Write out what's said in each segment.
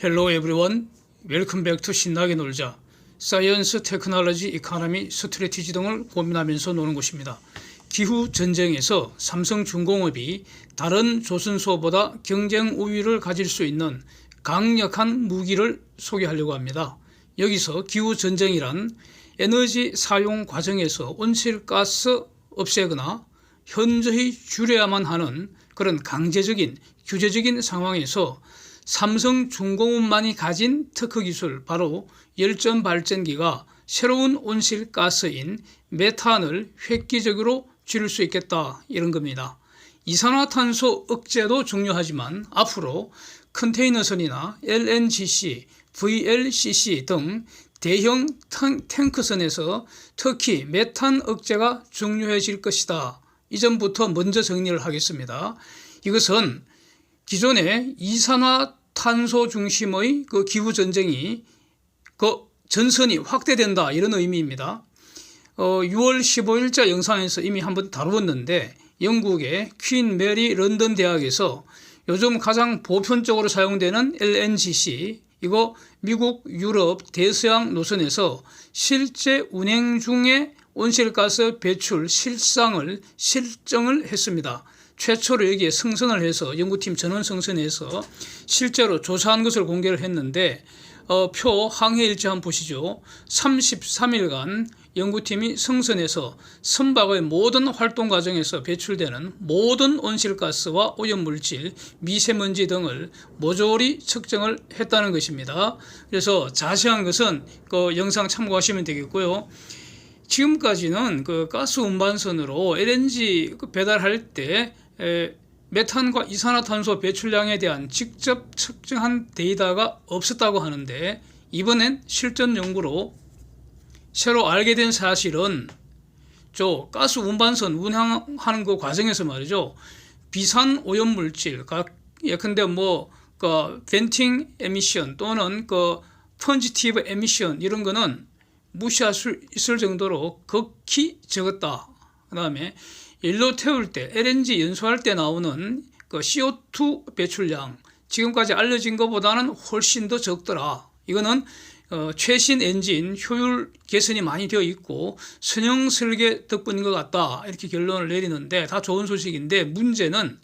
헬로 에브리원 웰컴 백투 신나게 놀자 사이언스 테크놀로지 이카노미 스트레티지 등을 고민하면서 노는 곳입니다. 기후 전쟁에서 삼성중공업이 다른 조선소보다 경쟁 우위를 가질 수 있는 강력한 무기를 소개하려고 합니다. 여기서 기후 전쟁이란 에너지 사용 과정에서 온실가스 없애거나 현저히 줄여야만 하는 그런 강제적인 규제적인 상황에서 삼성중공업만이 가진 특허 기술 바로 열전 발전기가 새로운 온실가스인 메탄을 획기적으로 줄일 수 있겠다 이런 겁니다. 이산화탄소 억제도 중요하지만 앞으로 컨테이너선이나 LNGC, VLCC 등 대형 탱크선에서 특히 메탄 억제가 중요해질 것이다. 이전부터 먼저 정리를 하겠습니다. 이것은 기존의 이산화 탄소 중심의 그 기후 전쟁이 그 전선이 확대된다 이런 의미입니다. 어, 6월 15일자 영상에서 이미 한번 다루었는데 영국의 퀸 메리 런던 대학에서 요즘 가장 보편적으로 사용되는 LNGC 이거 미국 유럽 대서양 노선에서 실제 운행 중에 온실가스 배출 실상을 실정을 했습니다. 최초로 여기에 승선을 해서 연구팀 전원 승선해서 실제로 조사한 것을 공개를 했는데 어, 표 항해 일지 한번 보시죠. 33일간 연구팀이 승선해서 선박의 모든 활동 과정에서 배출되는 모든 온실가스와 오염물질, 미세먼지 등을 모조리 측정을 했다는 것입니다. 그래서 자세한 것은 그 영상 참고하시면 되겠고요. 지금까지는 그 가스 운반선으로 LNG 그 배달할 때 에, 메탄과 이산화탄소 배출량에 대한 직접 측정한 데이터가 없었다고 하는데 이번엔 실전 연구로 새로 알게 된 사실은 저 가스 운반선 운항하는 그 과정에서 말이죠 비산 오염 물질 예컨대 뭐그 벤팅 에미션 또는 그 펀지티브 에미션 이런 거는 무시할 수 있을 정도로 극히 적었다. 그 다음에 일로 태울 때 LNG 연소할 때 나오는 그 CO2 배출량 지금까지 알려진 것보다는 훨씬 더 적더라. 이거는 어, 최신 엔진 효율 개선이 많이 되어 있고 선형 설계 덕분인 것 같다 이렇게 결론을 내리는데 다 좋은 소식인데 문제는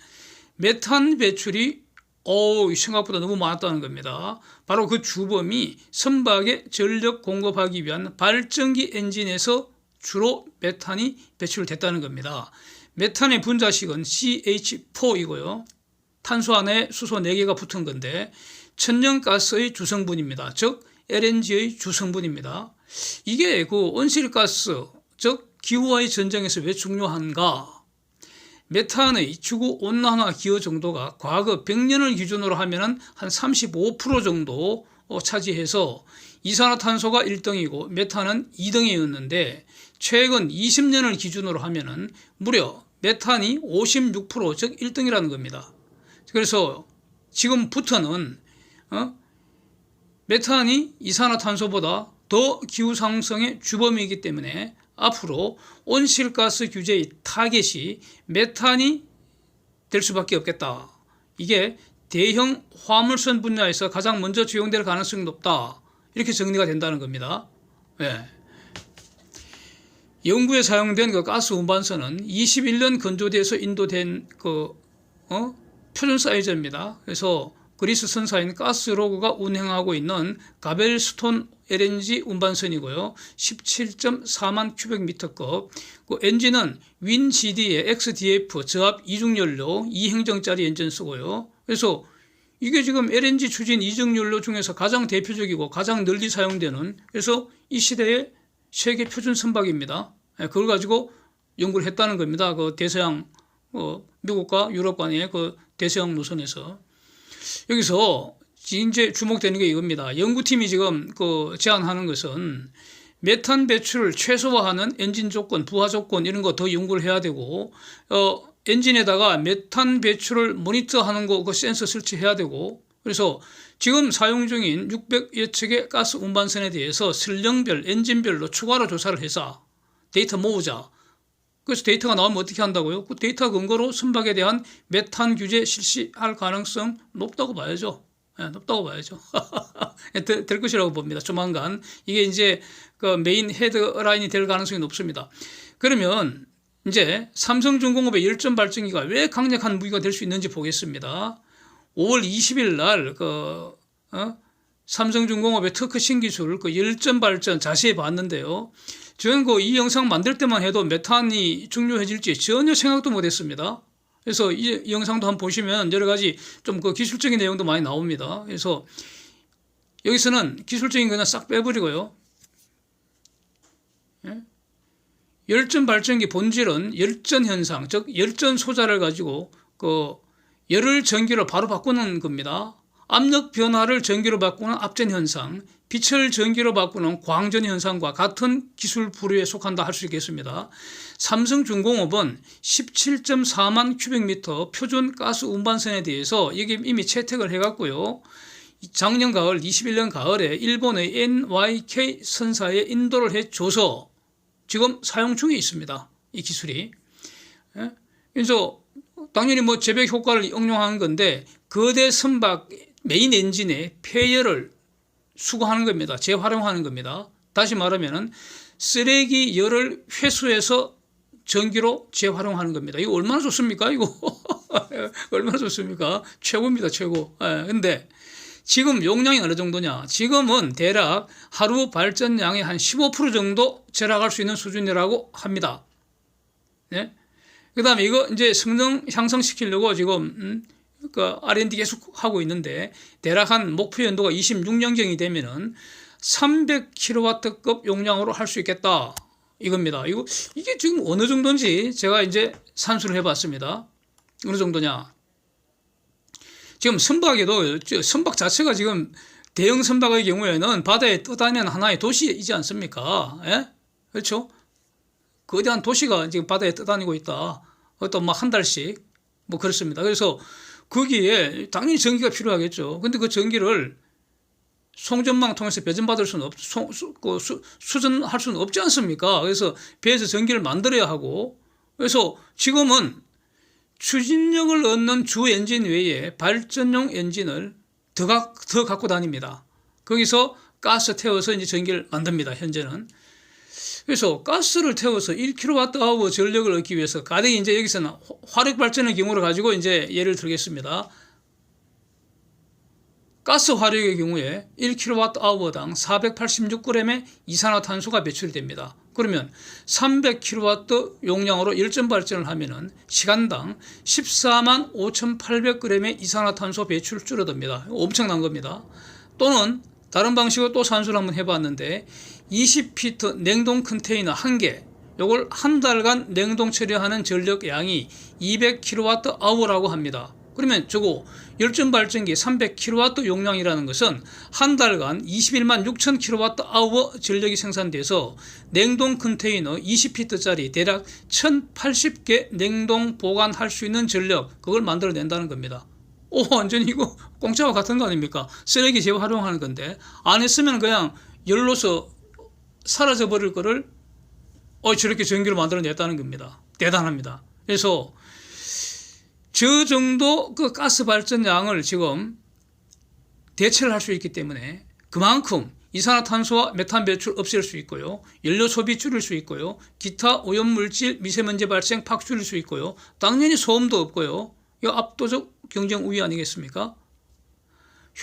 메탄 배출이 어 생각보다 너무 많았다는 겁니다. 바로 그 주범이 선박에 전력 공급하기 위한 발전기 엔진에서 주로 메탄이 배출됐다는 겁니다. 메탄의 분자식은 CH4이고요. 탄소 안에 수소 4개가 붙은 건데 천연가스의 주성분입니다. 즉 LNG의 주성분입니다. 이게 그 온실가스 즉 기후와의 전쟁에서 왜 중요한가? 메탄의 지구 온난화 기여 정도가 과거 100년을 기준으로 하면은 한 35% 정도 어, 차지해서 이산화탄소가 1등이고 메탄은 2등이었는데 최근 20년을 기준으로 하면은 무려 메탄이 56%즉 1등이라는 겁니다. 그래서 지금부터는 어? 메탄이 이산화탄소보다 더 기후 상승의 주범이기 때문에 앞으로 온실가스 규제의 타겟이 메탄이 될 수밖에 없겠다. 이게 대형 화물선 분야에서 가장 먼저 적용될 가능성이 높다. 이렇게 정리가 된다는 겁니다. 네. 연구에 사용된 그 가스 운반선은 21년 건조대에서 인도된 그 어? 표준 사이즈입니다. 그래서 그리스 선사인 가스로그가 운행하고 있는 가벨스톤 LNG 운반선이고요. 17.4만 큐백미터급. 그 엔진은 윈 GD의 XDF 저압 이중연료 2행정짜리 엔진 쓰고요. 그래서 이게 지금 LNG 추진 이중연료 중에서 가장 대표적이고 가장 널리 사용되는 그래서 이 시대의 세계 표준 선박입니다. 예, 그걸 가지고 연구를 했다는 겁니다. 그 대서양 어, 미국과 유럽 간의 그 대서양 노선에서 여기서 이제 주목되는 게 이겁니다. 연구팀이 지금 그 제안하는 것은 메탄 배출을 최소화하는 엔진 조건, 부하 조건 이런 거 더 연구를 해야 되고 어 엔진에다가 메탄 배출을 모니터하는 거 그 센서 설치해야 되고 그래서 지금 사용 중인 600여 척의 가스 운반선에 대해서 설령별, 엔진별로 추가로 조사를 해서 데이터 모으자. 그래서 데이터가 나오면 어떻게 한다고요? 그 데이터 근거로 선박에 대한 메탄 규제 실시할 가능성 높다고 봐야죠. 예, 높다고 봐야죠. 될, 될 것이라고 봅니다. 조만간 이게 이제 그 메인 헤드라인이 될 가능성이 높습니다. 그러면 이제 삼성중공업의 열전 발전기가 왜 강력한 무기가 될 수 있는지 보겠습니다. 5월 20일 날 그 어? 삼성중공업의 특허 신기술 그 열전 발전 자세히 봤는데요. 저는 그 이 영상 만들 때만 해도 메탄이 중요해질지 전혀 생각도 못 했습니다. 그래서 이, 이 영상도 한번 보시면 여러 가지 좀 그 기술적인 내용도 많이 나옵니다. 그래서 여기서는 기술적인 거는 싹 빼버리고요. 예? 열전 발전기 본질은 열전 현상, 즉 열전 소자를 가지고 그 열을 전기로 바로 바꾸는 겁니다. 압력 변화를 전기로 바꾸는 압전 현상, 빛을 전기로 바꾸는 광전 현상과 같은 기술 부류에 속한다 할 수 있겠습니다. 삼성중공업은 17.4만 큐빅미터 표준 가스 운반선에 대해서 이게 이미 채택을 해갔고요. 작년 가을, 21년 가을에 일본의 NYK 선사에 인도를 해줘서 지금 사용 중에 있습니다. 이 기술이. 예? 그래서 당연히 뭐 재백 효과를 응용하는 건데 거대 선박 메인 엔진의 폐열을 수거하는 겁니다. 재활용하는 겁니다. 다시 말하면은 쓰레기 열을 회수해서 전기로 재활용하는 겁니다. 이거 얼마나 좋습니까? 이거 얼마나 좋습니까? 최고입니다, 최고. 예, 근데 지금 용량이 어느 정도냐? 지금은 대략 하루 발전량의 한 15% 정도 절약할 수 있는 수준이라고 합니다. 예? 그 다음에 이거 이제 성능 향상시키려고 지금, 음, 그 R&D 계속 하고 있는데 대략 한 목표 연도가 26년경이 되면은 300kW급 용량으로 할 수 있겠다. 이겁니다. 이거 이게 지금 어느 정도인지 제가 이제 산수를 해봤습니다. 어느 정도냐? 지금 선박에도 선박 자체가 지금 대형 선박의 경우에는 바다에 떠다니는 하나의 도시이지 않습니까? 예? 그렇죠? 거대한 도시가 지금 바다에 떠다니고 있다. 어떤 뭐한 달씩 뭐 그렇습니다. 그래서 거기에 당연히 전기가 필요하겠죠. 근데 그 전기를 송전망 통해서 배전받을 수는 없, 송, 수, 그 수, 수전할 수는 없지 않습니까? 그래서 배에서 전기를 만들어야 하고 그래서 지금은 추진력을 얻는 주 엔진 외에 발전용 엔진을 더, 가, 더 갖고 다닙니다. 거기서 가스 태워서 이제 전기를 만듭니다. 현재는. 그래서 가스를 태워서 1kWh 전력을 얻기 위해서 가령 이제 여기서는 화력 발전의 경우를 가지고 이제 예를 들겠습니다. 가스 화력의 경우에 1kWh당 486g의 이산화탄소가 배출이 됩니다. 그러면 300kW 용량으로 열전 발전을 하면은 시간당 14만 5,800g의 이산화탄소 배출 줄어듭니다. 엄청난 겁니다. 또는 다른 방식으로 또 산수를 한번 해봤는데 20피트 냉동 컨테이너 한 개, 요걸 한 달간 냉동 처리하는 전력 양이 200kWh라고 합니다. 그러면 저거 열전 발전기 300kW 용량이라는 것은 한 달간 21만 6천 kWh 전력이 생산돼서 냉동 컨테이너 20피트짜리 대략 1080개 냉동 보관할 수 있는 전력 그걸 만들어낸다는 겁니다. 오 완전히 이거 공짜와 같은 거 아닙니까? 쓰레기 재활용하는 건데 안 했으면 그냥 열로서 사라져 버릴 거를 어 저렇게 전기로 만들어냈다는 겁니다. 대단합니다. 그래서 저 정도 그 가스 발전량을 지금 대체를 할 수 있기 때문에 그만큼 이산화탄소와 메탄 배출 없앨 수 있고요. 연료 소비 줄일 수 있고요. 기타 오염물질 미세먼지 발생 팍 줄일 수 있고요. 당연히 소음도 없고요. 이 압도적 경쟁 우위 아니겠습니까?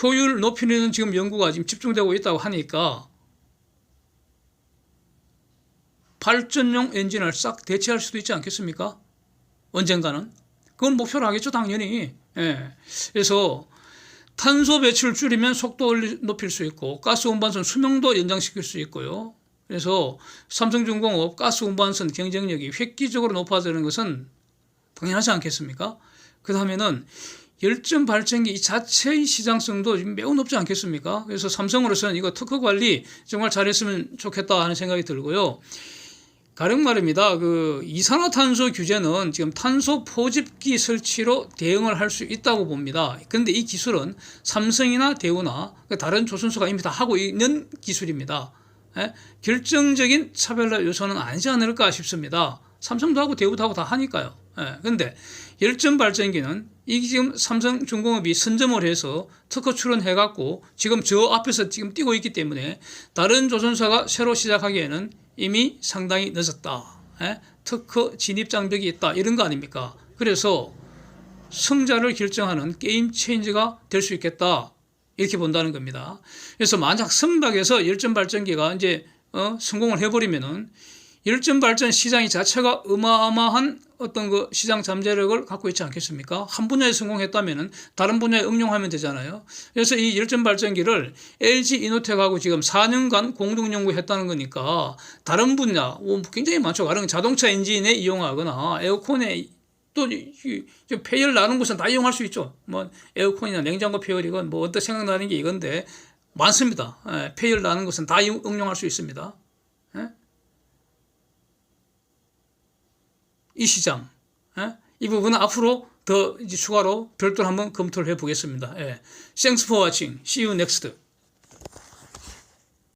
효율 높이는 지금 연구가 지금 집중되고 있다고 하니까 발전용 엔진을 싹 대체할 수도 있지 않겠습니까? 언젠가는. 그건 목표로 하겠죠, 당연히. 예. 그래서 탄소 배출 줄이면 속도 높일 수 있고 가스 운반선 수명도 연장시킬 수 있고요. 그래서 삼성중공업 가스 운반선 경쟁력이 획기적으로 높아지는 것은 당연하지 않겠습니까? 그 다음에는 열전 발전기 자체의 시장성도 매우 높지 않겠습니까? 그래서 삼성으로서는 이거 특허 관리 정말 잘했으면 좋겠다 하는 생각이 들고요. 가령 말입니다. 그 이산화탄소 규제는 지금 탄소 포집기 설치로 대응을 할 수 있다고 봅니다. 그런데 이 기술은 삼성이나 대우나 그 다른 조선소가 이미 다 하고 있는 기술입니다. 예? 결정적인 차별화 요소는 아니지 않을까 싶습니다. 삼성도 하고 대우도 하고 다 하니까요. 예, 열전 발전기는 이게 지금 삼성중공업이 선점을 해서 특허 출원해갖고 지금 저 앞에서 지금 뛰고 있기 때문에 다른 조선사가 새로 시작하기에는 이미 상당히 늦었다. 예? 특허 진입 장벽이 있다. 이런 거 아닙니까? 그래서 승자를 결정하는 게임 체인저가 될 수 있겠다. 이렇게 본다는 겁니다. 그래서 만약 선박에서 열전 발전기가 이제 어, 성공을 해버리면은 열전 발전 시장이 자체가 어마어마한 어떤 그 시장 잠재력을 갖고 있지 않겠습니까? 한 분야에 성공했다면은 다른 분야에 응용하면 되잖아요. 그래서 이 열전 발전기를 LG 이노텍하고 지금 4년간 공동 연구했다는 거니까 다른 분야 뭐 굉장히 많죠. 다른 자동차 엔진에 이용하거나 에어컨에 또 폐열 나는 곳은 다 이용할 수 있죠. 뭐 에어컨이나 냉장고 폐열이건 뭐 어떤 생각나는 게 이건데 많습니다. 예, 폐열 나는 곳은 다 이- 응용할 수 있습니다. 예? 이 시장, 예? 이 부분은 앞으로 더 추가로 별도로 한번 검토를 해보겠습니다. 예. Thanks for watching. See you next.